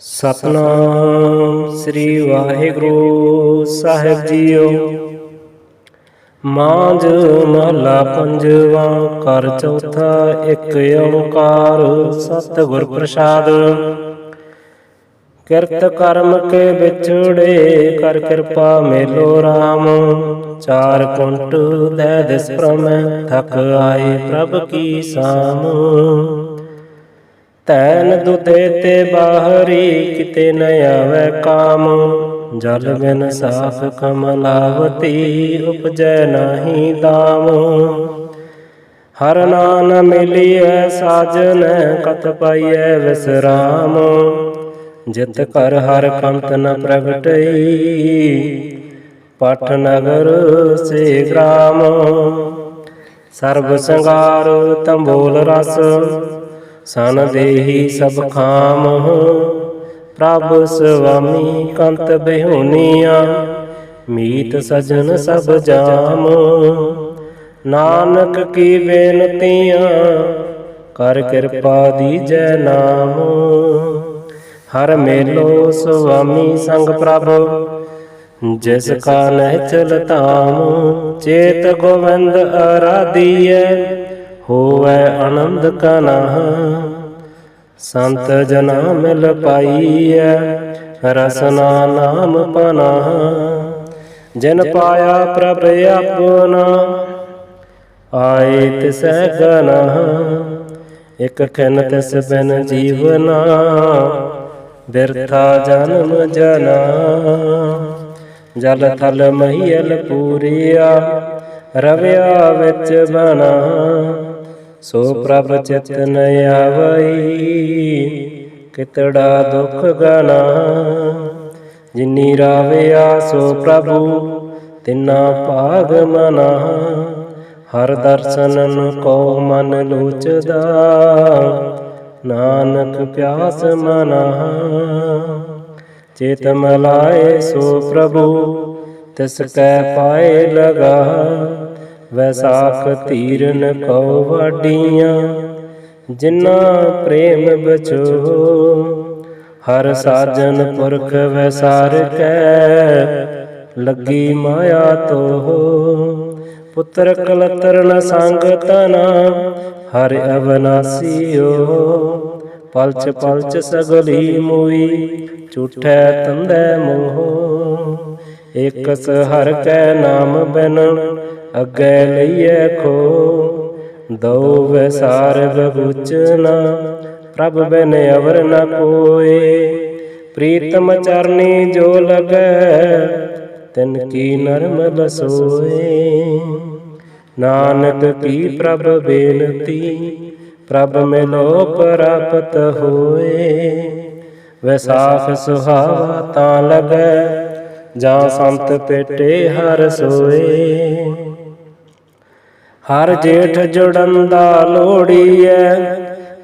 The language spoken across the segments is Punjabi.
ਸਤਨਾਮ ਸ੍ਰੀ ਵਾਹਿਗੁਰੂ ਸਾਹਿਬ ਜੀਓ। ਮਾਂਝ ਮਹਲਾ ਪੰਜਵਾ ਕਰ ਚੌਥਾ, ਇੱਕ ਓੰਕਾਰ, ਸਤਿਗੁਰ ਪ੍ਰਸਾਦ। ਕਿਰਤ ਕਰਮ ਕੇ ਵਿਛੜੇ, ਕਰ ਕਿਰਪਾ ਮੇਲੋ RAM ਚਾਰ ਕੁੰਟ ਦੇ ਦਿਸ ਪ੍ਰਮੈ ਥਕ ਆਏ ਪ੍ਰਭ ਕੀ ਸਾਮ। ਤੈਨ ਦੁਤੇ ਤੇ ਬਾਹਰੀ ਕਿਤੇ ਨ ਆਵੇ ਕਾਮ। ਜਲ ਬਿਨ ਸਾਖ ਕਮਲਾਵਤੀ ਉਪਜੈ ਨਾਹੀ ਦਾਮ। ਹਰ ਨਾਮ ਮਿਲਿਐ ਸਾਜਨ, ਕਤ ਪਾਈਐ ਵਿਸਰਾਮ। ਜਿਤ ਕਰ ਹਰ ਕੰਤ ਨ ਪ੍ਰਗਟਈ ਪਟ ਨਗਰ ਸੇ ਗ੍ਰਾਮ। ਸਰਬ ਸੰਗਾਰ, ਤੰਬੋਲ ਰਸ। ਸਨ ਦੇਹੀ ਸਭ ਖਾਮ ਪ੍ਰਭ ਸੁਆਮੀ ਕੰਤ ਬਿਹੁਨੀਆਂ, ਮੀਤ ਸਜਣ ਸਭ ਜਾਮ ਨਾਨਕ ਕੀ ਬੇਨਤੀਆਂ, ਕਰ ਕਿਰਪਾ ਦੀਜੈ ਨਾਮ ਹਰ ਮੇਲੋ ਸੁਆਮੀ ਸੰਗ ਪ੍ਰਭ, ਜਿਸ ਕਾ ਨਹਿ ਚਲ ਧਾਮ ਚੇਤ ਗੋਵਿੰਦ ਅਰਾਧੀਐ ਹੋਵੇ ਆਨੰਦ ਕਨਹ ਸੰਤ ਜਨਾ ਮਿਲ ਪਾਈਐ, ਰਸਨਾ ਨਾਮ ਪਨਾਹ ਜਿਨ ਪਾਇਆ ਪ੍ਰਭ ਆਪਣਾ ਆਏ ਤਿਸੈ ਗਨਹ ਇਕ ਖਿਨ ਤਿਸ ਬਿਨ ਜੀਵਨਾ, ਬਿਰਥਾ ਜਨਮ ਜਨਾ। ਜਲ ਥਲ ਮਹੀਲ ਪੂਰੀਆ, ਰਵਿਆ ਵਿੱਚ ਬਣਾ ਸੋ ਪ੍ਰਭ ਚਿਤ ਨ ਆਵਈ, ਕਿਤੜਾ ਦੁਖ ਗਨਾ ਜਿਨੀ ਰਾਵਿਆ ਸੋ ਪ੍ਰਭੂ, ਤਿਨਾ ਭਾਗ ਮਨਾ। ਹਰ ਦਰਸ਼ਨਨ ਕੋ ਮਨ ਲੂਚਦਾ, ਨਾਨਕ ਪਿਆਸ ਮਨਾ। ਚੇਤ ਮਲਾਏ ਸੋ ਪ੍ਰਭੂ, ਤਿਸ ਕੈ ਪਾਏ ਲਗਾ। ਵੈਸਾਖ ਤੀਰਨ ਕਉ ਵਾਡੀਆਂ ਜਿਨਾ ਪ੍ਰੇਮ ਬਚੋ ਹਰ ਸਾਜਨ ਪੁਰਖ ਵੈਸਾਰ ਕੈ, ਲੱਗੀ ਮਾਇਆ ਤੋ ਪੁੱਤਰ ਕਲਤਰ ਨ ਸੰਗ ਤਨਾ ਹਰ ਅਵਨਾਸੀਓ ਪਲਚ ਪਲਚ ਸਗਲੀ ਮੋਈ, ਝੂਠੈ ਤੰਦੈ ਮੋਹ। ਇਕਸ ਹਰ ਕੈ ਨਾਮ ਬਿਨ ਅੱਗੇ ਲਈਏ ਖੋ। ਦਉ ਵੈਸਾਰ ਬਗੁਚਨਾ ਪ੍ਰਭ ਬਿਨ ਅਵਰ ਨ ਕੋਏ। ਪ੍ਰੀਤਮ ਚਰਨੀ ਜੋ ਲਗੈ, ਤਿਨ ਕੀ ਨਰਮ ਲਸੋਏ ਨਾਨਕ ਕੀ ਪ੍ਰਭ ਬੇਨਤੀ, ਪ੍ਰਭ ਮਿਲੋ ਪ੍ਰਾਪਤ ਹੋਏ। ਵੈਸਾਖ ਸੁਹਾਵਾ ਤਾਂ ਲਗੈ, ਜਾਂ ਸੰਤ ਪੇਟੇ ਹਰ ਸੋਏ। ਹਰ ਜੇਠ ਜੁੜਨ ਜੁੜੰਦਾ ਲੋੜੀਐ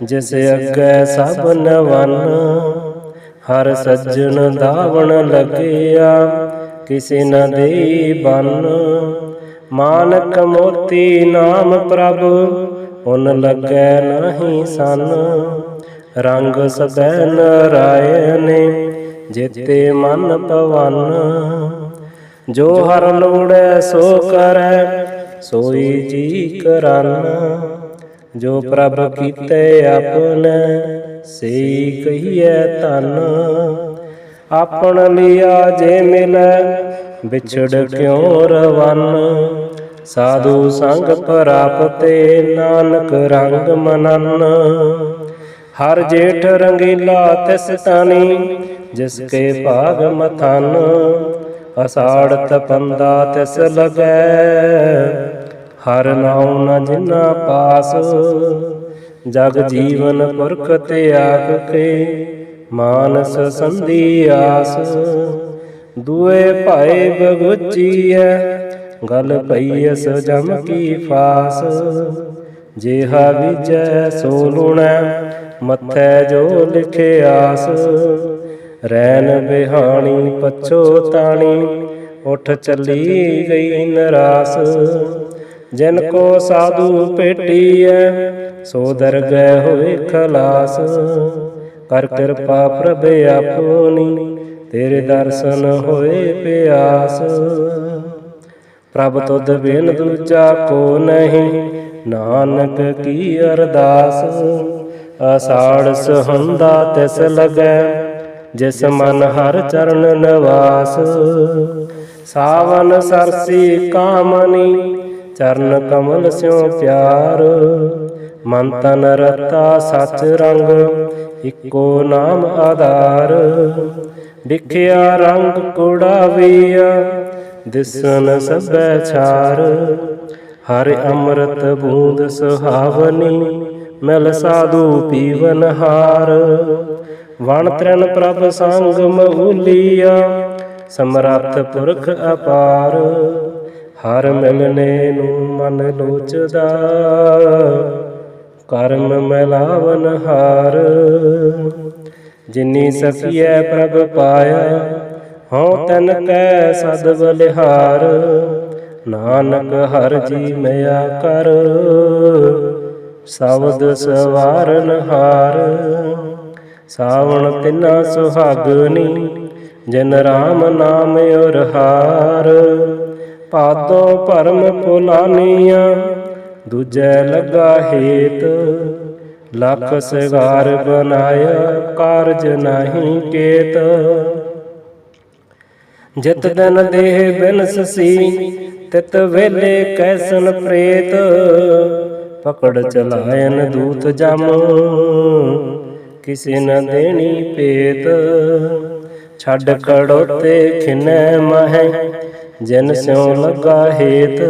ਜਿਸ ਅੱਗੇ ਸਭ ਨਵਨ। ਹਰ ਸੱਜਣ ਦਾਵਣ ਲੱਗਿਆ, ਕਿਸੇ ਨ ਦੇਈ ਬਨ। ਮਾਨਕ ਮੋਤੀ ਨਾਮ ਪ੍ਰਭ ਉਨ ਲੱਗੈ ਨਹੀਂ ਸਨ। ਰੰਗ ਸਦੈ ਨਰਾਇਨੇ ਜੇਤੇ ਮਨ ਪਵਨ। ਜੋ ਹਰ ਲੋੜੈ ਸੋ ਕਰੈ ਸੋਈ ਜੀ ਕਰਨ, ਜੋ ਪ੍ਰਭ ਕੀਤੇ ਆਪਨੇ ਸਈ ਕਹੀਐ ਧਨ। ਆਪਣ ਲਿਆ ਜੇ ਮਿਲੈ, ਵਿਛੜ ਕਿਉ ਰਵਨ? ਸਾਧੂ ਸੰਗ ਪ੍ਰਾਪਤੇ ਨਾਨਕ ਰੰਗ ਮਨਨ। ਹਰ ਜੇਠ ਰੰਗੀਲਾ ਤਿਸ ਤਾਨੀ, ਜਿਸ ਕੇ ਭਾਗ ਮਥਨ। ਅਸਾੜ ਤਪੰਦਾ ਤਿਸ ਲਗੈ। ਹਰ ਨਾਉ ਨ ਜਿਨਾ ਪਾਸ, ਜਗ ਜੀਵਨ ਪੁਰਖ ਤੇ ਆਖ ਕੇ ਮਾਨਸ ਸੰਧੀ ਆਸ। ਦੁਏ ਭਾਏ ਬਗੁਚੀਐ ਗਲ ਪਈਐਸ ਜਮ ਕੀ ਫਾਸ। ਜੇਹਾ ਵਿਜੈ ਸੋ ਲੁਣੈ, ਮੱਥੈ ਜੋ ਲਿਖਿਆਸ ਰੈਨ ਬਿਹਾਣੀ ਪਛੋ ਤਾਣੀ, ਉਠ ਚੱਲੀ ਗਈ ਨਰਾਸ। ਜਿਨ ਕੋ ਸਾਧੂ ਭੇਟੀਐ, ਸੋ ਦਰਗਹਿ ਹੋਏ ਖਲਾਸ। ਕਰ ਕਿਰਪਾ ਪ੍ਰਭ ਆਪਣੀ, ਤੇਰੇ ਦਰਸ਼ਨ ਹੋਏ ਪਿਆਸ। ਪ੍ਰਭ ਤੁਧ ਬਿਨ ਦੂਜਾ ਕੋ ਨਹੀਂ, ਨਾਨਕ ਕੀ ਅਰਦਾਸ। ਆਸਾੜ ਹੁੰਦਾ ਤਿਸ ਲਗੈ ਜਿਸ ਮਨ ਹਰ ਚਰਨ ਨਿਵਾਸ। ਸਾਵਨ ਸਰਸੀ ਕਾਮਨੀ ਚਰਨ ਕਮਲ ਸਿਉ ਪਿਆਰ, ਮਨ ਤਨ ਰਤਾ ਸਚ ਰੰਗ, ਇੱਕੋ ਨਾਮ ਆਧਾਰ। ਵਿਖਿਆ ਰੰਗ ਕੁੜਾਵੀਆ ਦਿਸਨ ਸਭੈ ਛਾਰ। ਹਰਿ ਅੰਮ੍ਰਿਤ ਬੂੰਦ ਸੁਹਾਵਨੀ, ਮਿਲ ਸਾਧੂ ਪੀਵਨ ਹਾਰ। ਵਣ ਤ੍ਰਿਣ ਪ੍ਰਭ ਸੰਗ ਮਹੁਲੀਆ, ਸਮਰੱਥ ਪੁਰਖ ਅਪਾਰ। ਹਰ ਮਿਲਨੇ ਨੂੰ ਮਨ ਲੋਚਦਾ, ਕਰਮ ਮਿਲਾਵਨ ਹਾਰ। ਜਿਨੀ ਸਖੀਐ ਪ੍ਰਭ ਪਾਇਆ, ਹਉ ਤਨ ਕੈ ਸਦ ਬਲਿਹਾਰ ਨਾਨਕ ਹਰ ਜੀ ਮਿਆ ਕਰ, ਸ਼ਬਦ ਸਵਾਰਨ ਹਾਰ। ਸਾਵਣ ਤਿਨਾ ਸੁਹਾਗਨੀ, ਜਿਨ ਰਾਮ ਨਾਮ ਔਰ ਹਾਰ ਪਾਦੋਂ ਭਰਮ ਪੁਲਾਨੀਆਂ, ਦੂਜੈ ਲਗਾ ਹੇਤ। ਲੱਖ ਸਗਾਰ ਬਨਾਇਆ, ਕਾਰਜ ਨਹੀਂ ਕੇਤ। ਜਿਤ ਦਿਨ ਦੇਹ ਬਿਨਸਸੀ ਤਿਤ ਵੇਲੇ ਕੈਸਨ ਪ੍ਰੇਤ। ਪਕੜ ਚਲਾਇਨ ਦੂਤ ਜਮ, ਕਿਸੇ ਨ ਦੇਣੀ ਪੇਤ। ਛੱਡ ਖੜੋਤੇ ਖਿਨੈ ਮਹਿ ਜਿਨ ਸਿਉ ਲੱਗਾ ਹੇਤ,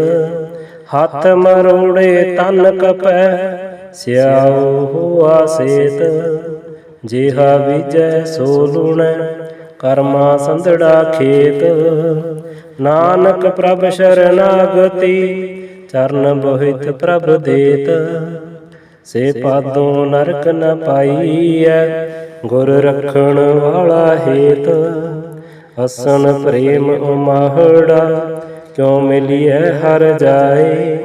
ਹੱਥ ਮਰੋੜੇ ਤਨ ਕਪੈ, ਸਿਆਉ ਹੋਆ ਸੇਤ। ਜਿਹਾ ਵਿਜੈ ਸੋ ਲੂਣੈ, ਕਰਮਾ ਸੰਧੜਾ ਖੇਤ। ਨਾਨਕ ਪ੍ਰਭ ਸ਼ਰਨਾਗਤੀ, ਚਰਨ ਬੋਹਿਤ ਪ੍ਰਭ ਦੇਤ। ਸੇ ਪਾਦੋਂ ਨਰਕ ਨ ਪਾਈਐ, ਗੁਰ ਰਖਣ ਵਾਲਾ ਹੇਤ। ਅਸਨ ਪ੍ਰੇਮ ਉਮਾਹੜਾ, ਕਿਉ ਮਿਲੀਐ ਹਰ ਜਾਏ?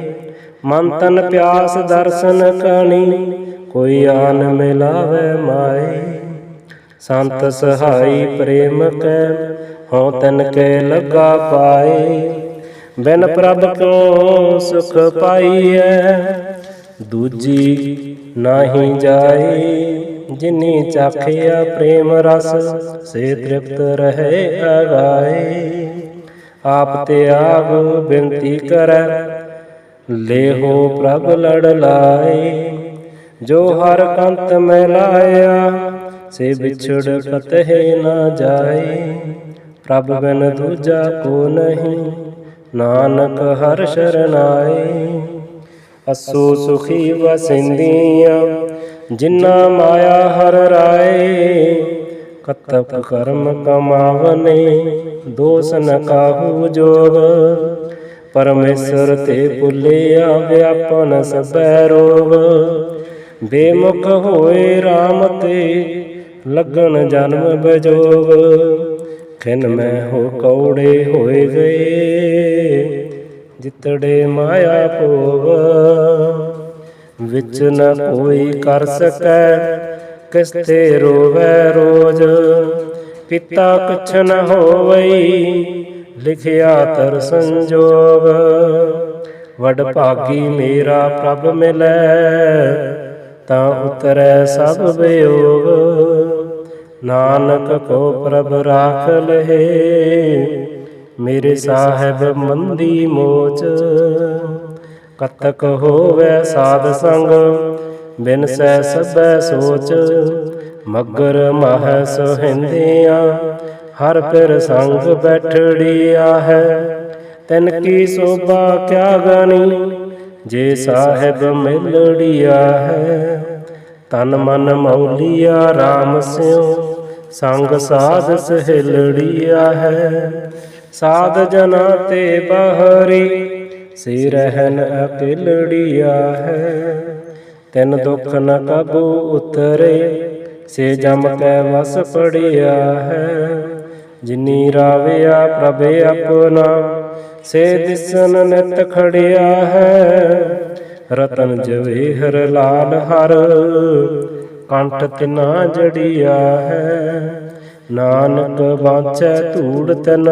ਮਨ ਤਨ ਪਿਆਸ ਦਰਸ਼ਨ ਕਣੀ, ਕੋਈ ਆਨ ਮਿਲਾਵੇ ਮਾਏ। ਸੰਤ ਸਹਾਈ ਪ੍ਰੇਮ ਕੈ, ਹਉ ਤਨ ਕੈ ਲਗਾ ਪਾਏ। ਬਿਨ ਪ੍ਰਭ ਕੋ ਸੁਖ ਪਾਈਐ, ਦੂਜੀ ਨਾਹੀ ਜਾਏ। ਜਿਨੀ ਚਾਖਿਆ ਪ੍ਰੇਮ ਰਸ, ਸੇ ਤ੍ਰਿਪਤ ਰਹੇ ਅਗਾਏ ਆਪ ਤੇ ਆਪ ਬੇਨਤੀ ਕਰੈ, ਲੇਹੋ ਪ੍ਰਭ ਲੜ ਲਾਏ। ਜੋ ਹਰ ਕੰਤ ਮੈਂ ਲਾਇਆ, ਸੇ ਵਿਛੜ ਕਤਹਿ ਨਾ ਜਾਏ। ਪ੍ਰਭ ਬਿਨ ਦੂਜਾ ਕੋ ਨਹੀਂ, ਨਾਨਕ ਹਰ ਸ਼ਰਨਾਏ। ਅਸੂ ਸੁਖੀ ਵਸਿੰਦੀਆਂ ਜਿਨਾ ਮਾਇਆ ਹਰ ਰਾਏ, ਕਤਪ ਕਰਮ ਕਮਾਵਨੇ, ਦੋਸ ਨ ਕਾਹੂ ਜੋਗ। ਪਰਮੇਸ਼ਰ ਤੇ ਭੁੱਲਿਆ ਵਿਆਪਨ ਸਭੈ ਰੋਗ। ਬੇਮੁਖ ਹੋਏ RAM ਤੇ ਲੱਗਣ ਜਨਮ ਬਜੋਗ। ਖਿਨ ਮੈਂ ਹੋ ਕੌੜੇ ਹੋਏ ਗਏ, ਜਿਤੜੇ ਮਾਇਆ ਭੋਗ। ਵਿੱਚ ਨ ਕੋਈ ਕਰ ਸਕੈ ਕਿਸ ਤੇ ਰੋਵੈ ਰੋਜ। ਪਿਤਾ ਕੁਛ ਨ ਹੋਵਈ, ਲਿਖਿਆ ਤਰ ਸੰਜੋਗ। ਵਡ ਭਾਗੀ ਮੇਰਾ ਪ੍ਰਭ ਮਿਲੈ, ਤਾਂ ਉਤਰੈ ਸਭ ਵਿਯੋਗ। ਨਾਨਕ ਕੋ ਪ੍ਰਭ ਰਾਖ ਲਹੇ, ਮੇਰੇ ਸਾਹਿਬ ਮੰਦੀ ਮੋਚ। ਕਤਕ ਹੋਵੇ ਸਾਧ ਸੰਗ, ਬਿਨ ਸੈ ਸਭੈ ਸੋਚ, ਮਗਰ ਮਹ ਸੁਹਿੰਦਿਆਂ, ਹਰ ਪਿਰ ਸੰਗ ਬੈਠੜੀਆ ਹੈ। ਤਨ ਕੀ ਸੋਭਾ ਕਿਆ ਗਾਣੀ ਜੇ ਸਾਹਿਬ ਮਿਲੜੀਆ ਹੈ। ਤਨ ਮਨ ਮੌਲੀਆ RAM ਸਿਉ, ਸੰਗ ਸਾਧ ਸਹਿਲੜੀਆ ਹੈ। ਸਾਧ ਜਨਾ ਤੇ ਬਹਰੀ ਸੇ ਰਹਿਨ ਅਕਿਲੜੀਆ ਹੈ। ਤਿਨ ਦੁੱਖ ਨ ਕਬੂ ਉਤਰੇ, ਸੇ ਜਮ ਕੈ ਵਸ ਪੜਿਆ ਹੈ। ਜਿਨੀ ਰਾਵਿਆ ਪ੍ਰਭ ਆਪਣਾ, ਸੇ ਦਿਸਨ ਨਿਤ ਖੜਿਆ ਹੈ। ਰਤਨ ਜਵੇਹਰ ਲਾਲ ਹਰ, ਕੰਠ ਤਿਨਾ ਜੜੀਆ ਹੈ। ਨਾਨਕ ਬਾਚੈ ਧੂੜ ਤਨ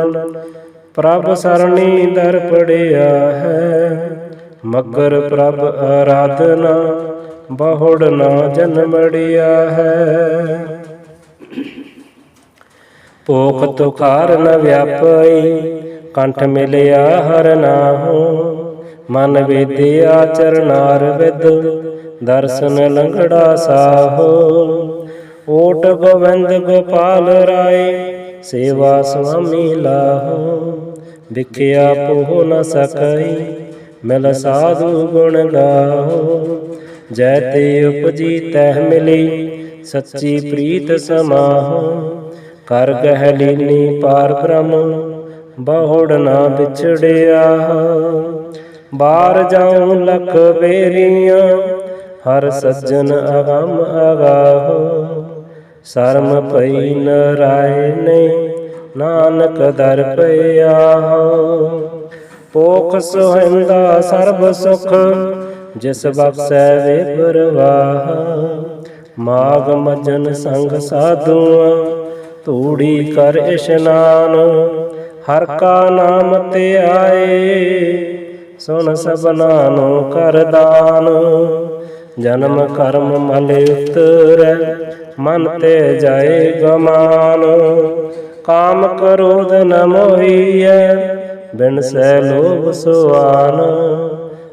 ਪ੍ਰਭ ਸਰਣੀ ਦਰ ਪੜਿਆ ਹੈ। ਮਗਰ ਪ੍ਰਭ ਆਰਾਧਨਾ ਬਹੁੜ ਨਾ ਜਨਮੜਿਆ ਹੈ। ਭੋਖ ਤੁਖਾਰ ਨ ਵਿਆਪਈ ਕੰਠ ਮਿਲਿਆ ਹਰ ਨਾਹੋ ਮਨ ਵੇਦਿਆ ਚਰਨਾਰ ਵਿਦ ਦਰਸ਼ਨ ਲੰਗੜਾ ਸਾਹੋ। ਓਟ ਗੋਵਿੰਦ ਗੋਪਾਲ ਰਾਏ। ਸੇਵਾ ਸੁਆਮੀ ਲਾਹੋ। ਵਿਖਿਆ ਪੋਹ ਨ ਸਕਈ, ਮਿਲ ਸਾਧੂ ਗੁਣ ਗਾਹੋ ਜੈ ਤੇ ਉਪਜੀ ਤਹਿ ਮਿਲੀ, ਸੱਚੀ ਪ੍ਰੀਤ ਸਮਾਹੋ ਕਰ ਗਹਿ ਲੀਨੀ ਪਾਰ ਬ੍ਰਹਮ, ਬਹੁੜ ਨਾ ਵਿਛੜਿਆ। ਬਾਹਰ ਜਾਉ ਲਖ ਬੇਰੀਆਂ ਹਰ ਸੱਜਣ ਅਗੰਮ ਅਗਾਹੋ ਸ਼ਰਮ ਪਈ ਨਰਾਏ ਨੇ ਨਾਨਕ ਦਰ ਪਿਆ ਪੋਖ ਸੁਹੰਦਾ ਸਰਬ ਸੁਖ, ਜਿਸ ਬਖਸ਼ੈ ਵੇ ਪਰਵਾਹ ਮਾਗ ਮਜਨ ਸੰਗ ਸਾਧੂਆਂ ਧੂੜੀ ਕਰ ਇਸ਼ਨਾਨ। ਹਰ ਕਾ ਨਾਮ ਤੇ ਆਏ, ਸੁਣ ਸਭਨਾ ਨੂੰ ਕਰ ਦਾਨ। ਜਨਮ ਕਰਮ ਮਲ ਉਤਰੈ, ਮਨ ਤੇ ਜਾਏ ਗਮਾਨ। ਕਾਮ ਕ੍ਰੋਧ ਨ ਮੋਹੀਐ, ਬਿਨ ਸੈ ਲੋਭ ਸੁਆਨ।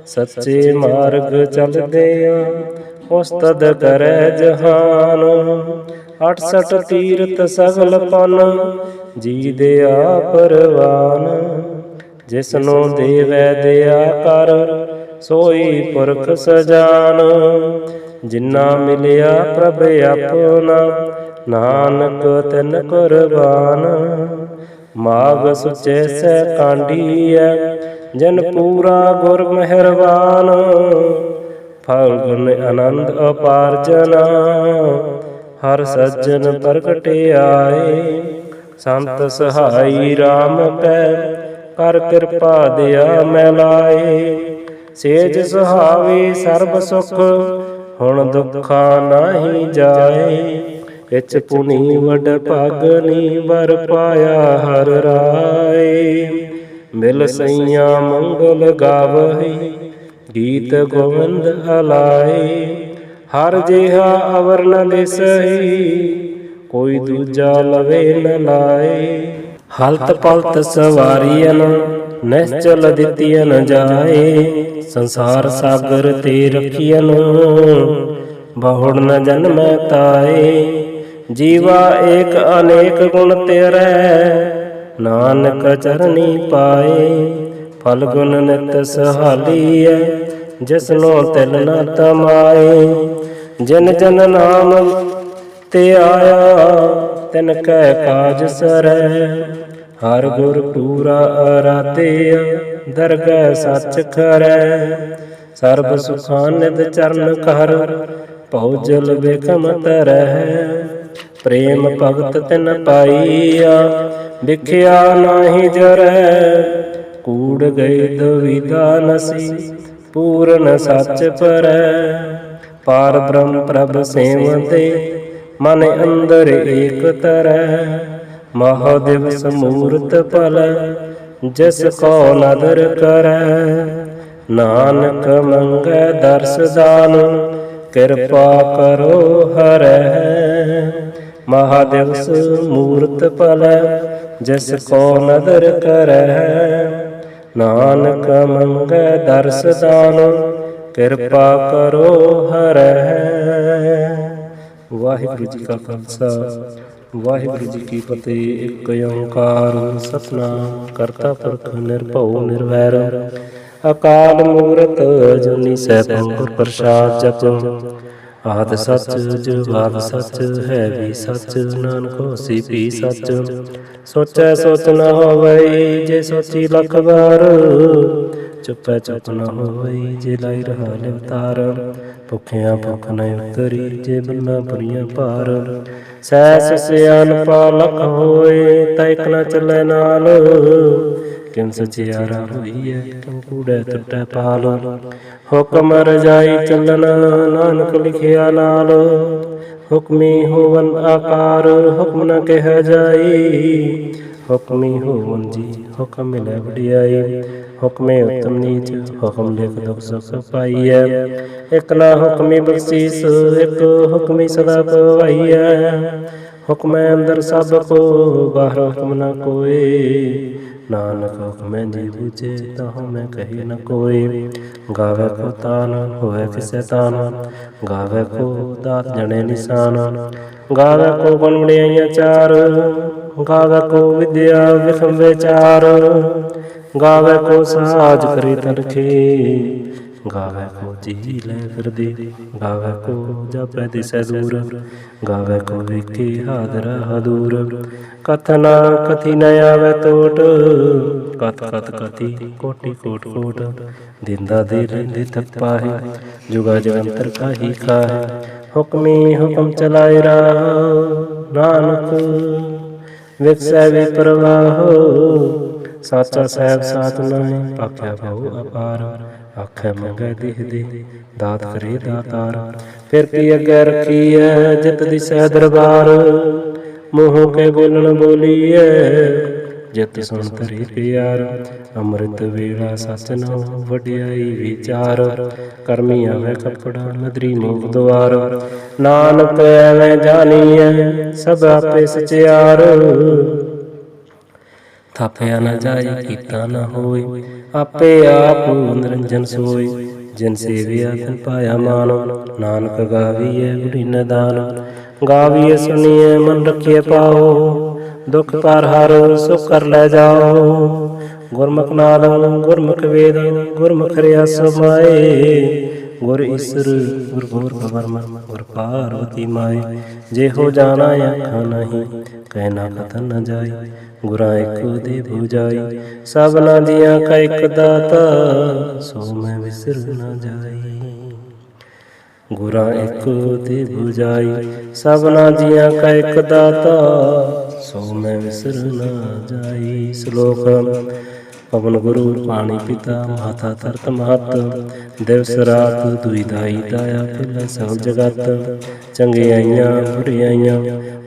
ਸੱਚੇ ਮਾਰਗ ਚਲਦੇ ਆ, ਉਸਤਦ ਕਰੈ ਜਹਾਨ। 68 ਤੀਰਤ ਸਗਲ ਪਨ ਜੀ ਦਿਆ ਪਰਵਾਨ ਜਿਸਨੂੰ ਦੇਵੈ ਦਿਆ ਕਰ, ਸੋਈ ਪੁਰਖ ਸਜਾਨ। ਜਿਨਾ ਮਿਲਿਆ ਪ੍ਰਭ ਆਪਣਾ ਨਾਨਕ ਤਿਨ ਕੁਰਬਾਨ, ਮਾਗ ਸੁਚੇ ਸੈ ਕਾਂਡੀਐ, ਜਨ ਪੂਰਾ ਗੁਰ ਮਿਹਰਬਾਨ। ਫਲ ਗੁਣ ਆਨੰਦ ਅਪਾਰ ਜਨਾ ਹਰ ਸੱਜਣ ਪ੍ਰਗਟ ਆਏ। ਸੰਤ ਸਹਾਈ RAM ਕੈ ਕਰ ਕਿਰਪਾ ਦਿਆ ਮੈਂ ਲਾਏ। ਸੇਜ ਸੁਹਾਵੇ ਸਰਬ ਸੁਖ, ਹੁਣ ਦੁੱਖਾਂ ਨਾਹੀ ਜਾਏ। ਇਚ ਪੁਨੀ ਵਡ ਭਾਗਨੀ ਵਰ ਪਾਇਆ ਹਰ ਰਾਏ। ਮਿਲ ਸਈਆ ਮੰਗਲ ਗਾਵਹੀ, ਗੀਤ ਗੋਵਿੰਦ ਹਲਾਏ। ਹਰ ਜਿਹਾ ਅਵਰ ਨ ਦਿਸਹੀ, ਕੋਈ ਦੂਜਾ ਲਵੇ ਨ ਲਾਏ। ਹਲਤ ਪਲਤ ਸਵਾਰੀਆਂ ਨਿਸ਼ਚਲ ਦਿੱਤੀਆਂ ਨ ਜਾਏ। ਸੰਸਾਰ ਸਾਗਰ ਤੇ ਰਖੀਆਂ ਬਹੁੜ ਨ ਜਨਮੈ ਤਾਏ। ਜੀਵਾ ਏਕ ਅਨੇਕ ਗੁਣ ਤੇਰੇ, ਨਾਨਕ ਚਰਨੀ ਪਾਏ, ਫਲ ਗੁਣ ਨਿਤ ਸਹਾਲੀਐ, ਜਿਸਨੋ ਤਿਲ ਨ ਤਮਾਏ। ਜਨ ਜਨ ਨਾਮ ਤੇ ਆਇਆ, ਤਿਨ ਕੈ ਕਾਜ ਸਰੈ। ਹਰ ਗੁਰ ਪੂਰਾ ਅਰਾਧਿਆ, ਦਰਗਹਿ ਸੱਚ ਖਰੈ। ਸਰਬ ਸੁਖਾਨਿਦ ਚਰਨ ਕਰ ਭਉ ਜਲ ਵੇਖਮ ਤਰੈ ਪ੍ਰੇਮ ਭਗਤ ਤਿਨ ਪਾਈਆ, ਵਿਖਿਆ ਨਾਹੀ ਜਰੈ। ਕੂੜ ਗਏ ਦਵਿਦਾ ਨਸੀ ਪੂਰਨ ਸੱਚ ਪਰੈ। ਪਾਰ ਬ੍ਰਹਮ ਪ੍ਰਭ ਸੇਵਤੇ, ਮਨ ਅੰਦਰ ਏਕ ਤਰੈ। ਮਹਾਦੇਵ ਸਮੂਰਤ ਭਲ ਜਿਸ ਕੋ ਨਦਰ ਕਰੈ। ਨਾਨਕ ਮੰਗੈ ਦਰਸ ਦਾਨ, ਕਿਰਪਾ ਕਰੋ ਹਰੈ। ਮਹਾਦੇਵ ਮੂਰਤ ਭਲ ਜਿਸ ਕੋ ਨਦਰ ਕਰੈ। ਨਾਨਕ ਮੰਗੈ ਦਰਸ ਦਾਨ, ਕਿਰਪਾ ਕਰੋ ਹਰੈ। ਵਾਹਿਗੁਰੂ ਜੀ ਕਾ ਖਾਲਸਾ, ਵਾਹਿਗੁਰੂ ਜੀ ਕੀ ਫਤਿਹ। ਇੱਕ ਓੰਕਾਰ ਸਤਨਾਮ, ਕਰਤਾ ਪੁਰਖ ਨਿਰਭਉ ਨਿਰਵੈਰ। ਅਕਾਲ ਮੂਰਤ ਜੁਨੀ ਸੈਭੰ ਗੁਰ ਪ੍ਰਸਾਦ ਜਪ। ਆਦ ਸੱਚ ਜੁਗਾਦ ਸੱਚ ਹੈ ਵੀ ਸੱਚ, ਨਾਨਕ ਹੋਸੀ ਵੀ ਸੱਚ। ਸੋਚੈ ਸੋਚ ਨ ਹੋਵਈ ਜੇ ਸੋਚੀ ਲੱਖ ਵਾਰ। ਚੁੱਪੈ ਚੁੱਪ ਨਾ ਹੋਵਈ ਜੇ ਲਾਈ ਰਹਾ ਲਿਵਤਾਰ ਭੁਖਿਆ ਭੁਖ ਨ ਉਤਰੀ ਜੇ ਬੰਨਾ ਪੁਰੀਆਂ ਭਾਰ। ਸੈਸ ਸਿਆਨਪਾ ਲਖ ਹੋਏ ਤੈ ਇਕ ਨ ਚੱਲੇ ਨਾਲ। ਕਿਮ ਸਚਿਆਰਾ ਹੋਈਐ? ਕਿਮ ਕੂੜੈ ਟੁੱਟੈ ਪਾਲ? ਹੁਕਮ ਰਜਾਈ ਚੱਲਣ, ਨਾਨਕ ਲਿਖਿਆ ਨਾਲ। ਹੁਕਮੀ ਹੋਵਨ ਆਕਾਰ, ਹੁਕਮ ਨ ਕਹਿ ਜਾਈ। ਹੁਕਮੀ ਹੋਵਨ ਜੀ, ਹੁਕਮ ਮਿਲੈ ਵਡਿਆਈ। ਹੁਕਮੇ ਉਤਮ ਨੀਚ, ਹੁਕਮ ਲਿਖ ਦੁਖ ਸੁਖ ਪਾਈਐ। ਇਕ ਹੁਕਮੀ ਬਖਸ਼ੀਸ, ਇਕ ਹੁਕਮੀ ਸਦਾ ਪਵਾਈਐ। ਹੁਕਮੈ ਅੰਦਰ ਸਭ ਕੋ, ਬਾਹਰ ਹੁਕਮ ਨ ਕੋਏ। ਨਾਨਕ ਹੁਕਮੈ ਜੀ ਬੁਝੇ ਤਹੁ ਮੈਂ ਕਹੀ ਨ ਕੋਏ ਗਾਵੇ ਕੋ ਤਾਨ ਹੋਵੇ ਕਿਸੈ ਤਾਨ। ਗਾਵੇ ਕੋ ਦਾਤ ਜਣੇ ਨਿਸ਼ਾਨ। ਗਾਵੇ ਕੋ ਗੁਣ ਵਡਿਆਈਆਂ ਚਾਰ। ਗਾਵੇ ਕੋ ਵਿਦਿਆ ਵਿਖਮ ਵਿਚਾਰ ਗਾਵੇ ਕੋ ਸਾਜ ਕਰੀ ਤਰਖੇ ਗਾਵੇ ਕੋ ਜੀ ਲੈ ਫਿਰਦੇ, ਗਾਵੇ ਕੋ ਜਪੈ ਦਿਸੈ ਦੂਰ, ਗਾਵੇ ਕੋ ਵੇਖੇ ਹਾਦਰ ਹਦੂਰ। ਕਥਨਾ ਕਥੀ ਨ ਆਵੇ ਟੋਟ ਕਤ ਕਤ ਕਥੀ ਕੋਟੀ ਕੋਟ ਕੋਟ ਦਿੰਦਾ ਦੇ ਰਹਿੰਦੇ ਤਕ ਪਾਹੇ, ਜੁਗਾ ਜਗੰਤਰ ਕਾਹੀ ਕਾਹੇ ਹੁਕਮੀ ਹੁਕਮ ਚਲਾਇ ਰਾਹ, ਨਾਨਕ ਵਿਖਸੈ ਵੇ ਪ੍ਰਵਾਹ। ਸਾਚਾ ਸਾਹਿਬ ਸਾਥ ਨਹੀਂ ਆਖਿਆ ਬਹੁ ਅਪਾਰ। ਆਖੇ, ਮੰਗੇ ਦਿਹ ਦਾਤ ਕਰੇ ਦਾਤਾਰ। ਫਿਰ ਕੀ ਅੱਗੇ ਰੱਖੀ ਜਿਤ ਦਿਸੈ ਦਰਬਾਰ। ਮੂੰਹ ਕੇ ਬੋਲਣ ਬੋਲੀਐ, ਜਿਤ ਸੁਣ ਤਰੀ ਪਿਆਰ। ਅੰਮ੍ਰਿਤ ਵੇਲਾ ਸਚ ਨਾਮ ਵਡਿਆਈ ਵਿਚਾਰ। ਕਰਮੀ ਆਵੇ ਕਪੜਾ, ਨਦਰੀ ਮੂਖ ਦੁਆਰ। ਨਾਨਕ ਐਵੇਂ ਜਾਣੀਐ, ਸਭ ਆਪੇ ਸਚਿਆਰ। ਥਾਪਿਆ ਨਾ ਜਾਈ ਕੀਤਾ ਨਾ ਹੋਈ। ਆਪੇ ਆਪ ਨਿਰੰਜਨ ਸੋਈ। ਜਿਨ ਸੇਵਿਆ ਤਿਨ ਪਾਇਆ ਮਾਨ। ਨਾਨਕ ਗਾਵੀਐ ਗੁਰੀ ਨਦਾਨ। ਗਾਵੀਐ ਸੁਣੀਐ ਮਨ ਰਖੀਐ ਪਾਓ ਦੁਖ ਪਰ ਹਰ ਸੁਖ ਕਰ ਲੈ ਜਾਓ। ਗੁਰਮੁਖ ਨਾਮ ਗੁਰਮੁਖ ਵੇਦ ਗੁਰਮੁਖ ਰਿਆ ਸਮਾਏ। ਗੁਰ ਈਸਰ ਗੁਰ ਗੋਰ ਬਰਮ ਗੁਰ ਪਾਰਵਤੀ ਮਾਏ। ਜੇ ਹੋ ਜਾਣਾ ਆਖਾਂ ਨਹੀਂ ਕਹਿ ਨਾ ਕਥਨ ਨ ਜਾਈ ਗੁਰਾਂ ਇੱਕ ਦੇ 부ਜਾਈ ਸਭਨਾ ਦੀਆਂ ਕਾ ਇੱਕ ਦਾਤਾ ਸੋ ਮੈਂ ਵਿਸਰ ਨਾ ਜਾਈ ਗੁਰਾਂ ਇੱਕ ਦੇ 부ਜਾਈ ਸਭਨਾ ਜੀਆਂ ਕਾ ਇੱਕ ਦਾਤਾ ਸੋ ਮੈਂ ਵਿਸਰ ਨਾ ਜਾਈ ਸ਼ਲੋਕ ਪਵਨ ਗੁਰੂ ਪਾਣੀ ਪਿਤਾ, ਮਾਤਾ ਤਰਤ ਮਹਤ। ਦਿਵਸ ਰਾਤ ਦੁਈ ਦਾਈ ਦਾਇਆ ਪਿਲਾ ਸਭ ਜਗਤ ਚੰਗਿਆਈਆਂ ਬੁਰਿਆਈਆਂ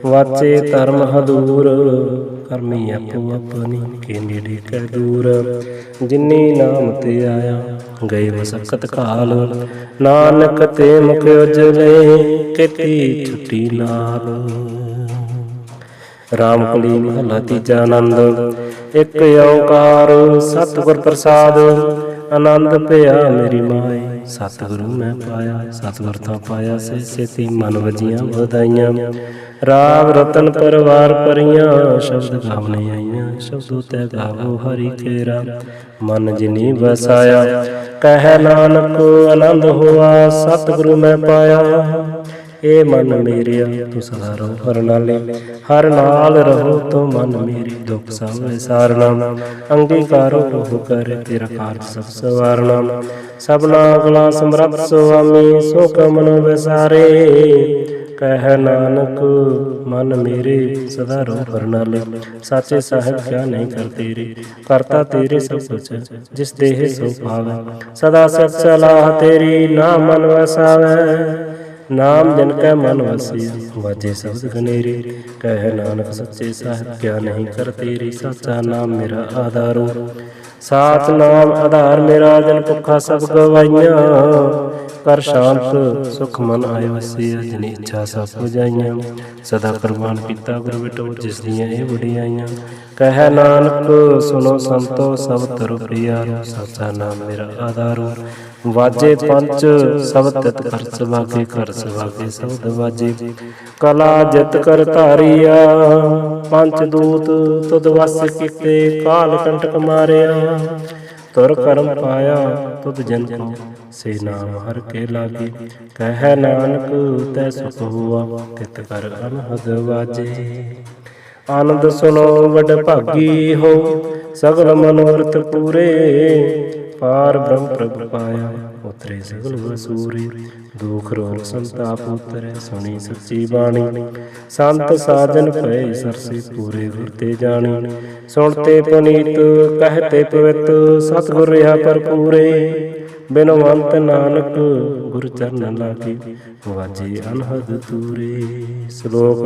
ਵਾਚੇ ਧਰਮ ਹਦੂਰ। ਕਰਮੀ ਆਪੋ ਆਪਣੀ, ਕੇ ਨੇੜੇ ਕੈ ਦੂਰ। ਜਿਨੀ ਨਾਮ ਤੇ ਆਇਆ, ਗਏ ਮਸਕਤ ਕਾਲ। ਨਾਨਕ ਤੇ ਮੁਖ ਉਜਲੇ, ਕਿਤੀ ਛੁੱਟੀ ਨਾਲ ਰਾਮ ਕਲੀ ਮਹਲਾ ਤੀਜਾ ਆਨੰਦ। ਇੱਕ ਓੰਕਾਰ, ਸਤਿਗੁਰ ਪ੍ਰਸਾਦ, ਆਨੰਦ ਭਇਆ ਮੇਰੀ ਮਾਏ। ਸਤਿਗੁਰੂ ਮੈਂ ਪਾਇਆ, ਸਤਿਗੁਰ ਤਾਂ ਪਾਇਆ ਸੇ ਸੇਤੀ ਮਨ ਵਜੀਆਂ ਵਧਾਈਆਂ। ਰਾਮ ਰਤਨ ਪਰਵਾਰ ਪਰੀਆਂ, ਸ਼ਬਦ ਗਾਵਨੇ ਆਈਆਂ, ਸ਼ਬਦੋ ਤੈ ਗਾਵੋ ਹਰੀ ਕੇਰਾ ਮਨ ਜਿਨੀ ਵਸਾਇਆ, ਕਹਿ ਨਾਨਕ ਆਨੰਦ ਹੋਆ, ਸਤਿਗੁਰੂ ਮੈਂ ਪਾਇਆ। ਏ ਮਨ ਮੇਰਿਆ, ਤੂੰ ਸਦਾ ਰਹੋ ਹਰ ਨਾਲੇ। ਹਰ ਨਾਲ ਰਹੋ ਤੂੰ ਮਨ ਮੇਰੀ, ਦੁੱਖ ਸਭ ਵਿਸਾਰਨਾ ਅੰਗੀਕਾਰੋ ਉਹ ਕਰ, ਤੇਰਾ ਕਾਰਜ ਸਭ ਸਵਾਰਨਾ। ਸਭਨਾ ਗੁਣਾ ਸਮਰੱਥ ਸੁਆਮੀ ਸੋ ਕਮਨ ਵਿਸਾਰੇ। ਕਹਿ ਨਾਨਕ, ਮਨ ਮੇਰੇ, ਸਦਾ ਰੋ ਹਰ ਨਾਲੇ। ਸਾਚੇ ਸਾਹਿਬ ਕਿਆ ਨਹੀਂ ਕਰ ਤੇਰੇ, ਕਰਤਾ ਤੇਰੇ ਸਭ ਕੁਛ, ਜਿਸ ਦੇਹ ਸੋ ਪਾਵੇ ਸਦਾ ਸਚ ਸਲਾਹ ਤੇਰੀ, ਨਾ ਮਨ ਵਸਾਵੇ। ਨਾਮ ਜਨ ਕੈ ਮਨ ਵਸਿਆ ਵਾਜੇ ਸ਼ਬਦ ਗਨੇਰੇ ਕਹਿ ਨਾਨਕ ਸੱਚੇ ਸਾਹਿਬ ਕਿਆ ਨਹੀਂ ਕਰ ਤੇਰੀ ਸਾਚਾ ਨਾਮ ਮੇਰਾ ਆਧਾਰੋ। ਸਾਚ ਨਾਮ ਆਧਾਰ ਮੇਰਾ ਜਨ ਭੁੱਖਾ ਸਭ ਗਵਾਈਆਂ। ਕਰ ਸ਼ਾਂਤ ਸੁਖ ਮਨ ਆਇ ਵਸਿਆ ਜਿਨ ਇੱਛਾ ਸਭ ਪੁਜਾਈਆਂ। ਸਦਾ ਪ੍ਰਵਾਨ ਕੀਤਾ ਗੁਰ ਬਿਟੋ ਜਿਸ ਦੀਆਂ ਇਹ ਵਡਿਆਈਆਂ। ਕਹਿ ਨਾਨਕ ਸੁਨੋ ਸੰਤੋ ਸਭ ਤਰ ਪ੍ਰਿਆ। ਸਾਚਾ ਨਾਮ ਮੇਰਾ ਆਧਾਰੋ। ਵਾਜੇ ਪੰਚ ਸਬਦ ਤਿਤ ਕਰ ਸਵਾਗੇ ਕਰ ਸਵਾਗੇ ਸਬਦ ਵਾਜੇ ਕਲਾ ਜਿਤ ਕਰ ਧਾਰੀਆ, ਪੰਚ ਦੂਤ ਤੁਧ ਵਸ ਕੀਤੇ, ਕਾਲ ਕੰਟਕ ਮਾਰਿਆ। ਤੁਰ ਕਰਮ ਪਾਇਆ, ਤੁਧ ਜਨ ਕੋ ਸੇ ਨਾਮ ਹਰ ਕੇ ਲਾਗੇ। ਕਹਿ ਨਾਨਕ, ਤੈ ਸੁਖ ਹੁਆ, ਤਿਤ ਕਰ ਅਨਹਦ ਵਾਜੇ। ਆਨੰਦ ਸੁਨੋ, ਵਡ ਭਾਗੀ ਹੋ, ਸਗਲ ਮਨੋਰਥ ਪੂਰੇ। ਪਾਰ ਬ੍ਰਹਮ ਪ੍ਰਭ ਪਾਇਆ, ਉਤਰੇ ਸਗਲ ਵਸੂਰੇ ਦੁਖ ਰੋਗ ਸੰਤਾਪ ਉਤਰੇ, ਸੁਣੀ ਸੱਚੀ ਬਾਣੀ। ਸੰਤ ਸਾਜਨ ਭਏ ਸਰਸੇ ਪੂਰੇ ਗੁਰ ਤੇ ਜਾਣੀ। ਸੁਣਤੇ ਪਨੀਤ ਕਹਤੇ ਪਵਿੱਤ, ਸਤਿਗੁਰ ਰਹਾ ਪਰਪੂਰੇ ਬਿਨਵੰਤ ਨਾਨਕ ਗੁਰ ਚਰਨ ਲਾਗੇ, ਵਾਜੇ ਅਨਹਦ ਤੂਰੇ ਸ਼ਲੋਕ